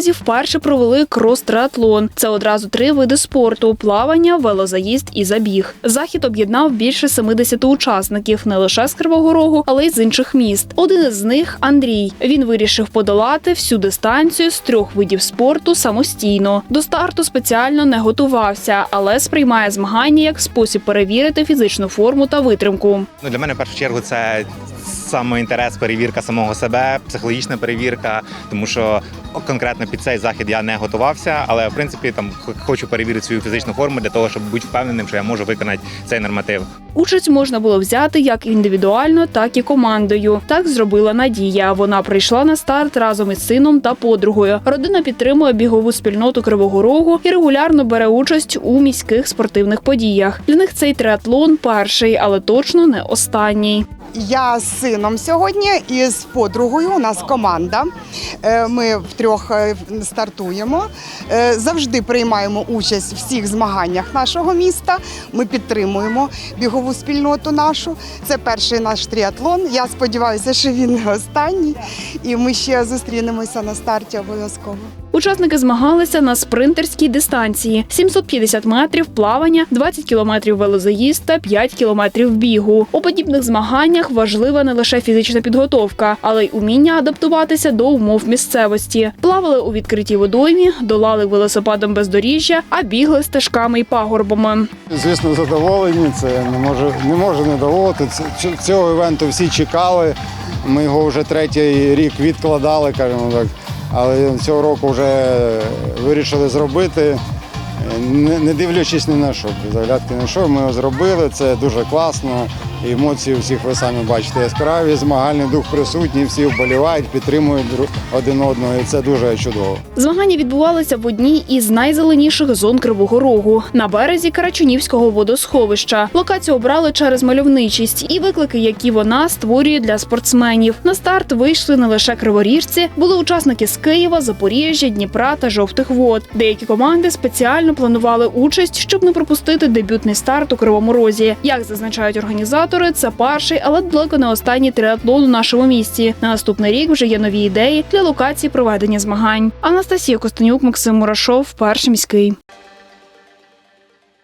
березі вперше провели крос-триатлон. Це одразу три види спорту: плавання, велозаїзд і забіг. Захід об'єднав більше 70 учасників не лише з Кривого Рогу, але й з інших міст. Один із них Андрій. Він вирішив подолати всю дистанцію з трьох видів спорту самостійно. До старту спеціально не готувався, але сприймає змагання як спосіб перевірити фізичну форму та витримку. Ну, для мене в першу чергу це саме інтерес, перевірка самого себе, психологічна перевірка, тому що конкретно під цей захід я не готувався, але в принципі там хочу перевірити свою фізичну форму для того, щоб бути впевненим, що я можу виконати цей норматив. Участь можна було взяти як індивідуально, так і командою. Так зробила Надія. Вона прийшла на старт разом із сином та подругою. Родина підтримує бігову спільноту Кривого Рогу і регулярно бере участь у міських спортивних подіях. Для них цей триатлон перший, але точно не останній. Я з сином сьогодні і з подругою. У нас команда. Е, Ми втрьох е, стартуємо. Е, Завжди приймаємо участь в всіх змаганнях нашого міста. Ми підтримуємо бігову спільноту нашу. Це перший наш тріатлон. Я сподіваюся, що він не останній. І ми ще зустрінемося на старті обов'язково. Учасники змагалися на спринтерській дистанції: 750 метрів плавання, 20 кілометрів велозаїзд та 5 кілометрів бігу. У подібних змаганнях важлива не лише фізична підготовка, але й уміння адаптуватися до умов місцевості. Плавали у відкритій водоймі, долали велосипедом бездоріжжя, а бігли стежками й пагорбами. Звісно, задоволені. Це не може не може не доводити. Цього івенту всі чекали. Ми його вже третій рік відкладали, кажемо так. Але цього року вже вирішили зробити. Не, дивлячись ні на що, без оглядки на що, ми зробили. Це дуже класно. Емоції всіх ви самі бачите яскраві, змагальний дух присутній, всі вболівають, підтримують один одного, і це дуже чудово. Змагання відбувалися в одній із найзеленіших зон Кривого Рогу на березі Карачунівського водосховища. Локацію обрали через мальовничість і виклики, які вона створює для спортсменів. На старт вийшли не лише криворіжці, були учасники з Києва, Запоріжжя, Дніпра та жовтих вод. Деякі команди спеціально планували участь, щоб не пропустити дебютний старт у Кривому Розі. Як зазначають організатори, це перший, але далеко не останній триатлон у нашому місті. На наступний рік вже є нові ідеї для локації проведення змагань. Анастасія Костенюк, Максим Мурашов, перший міський.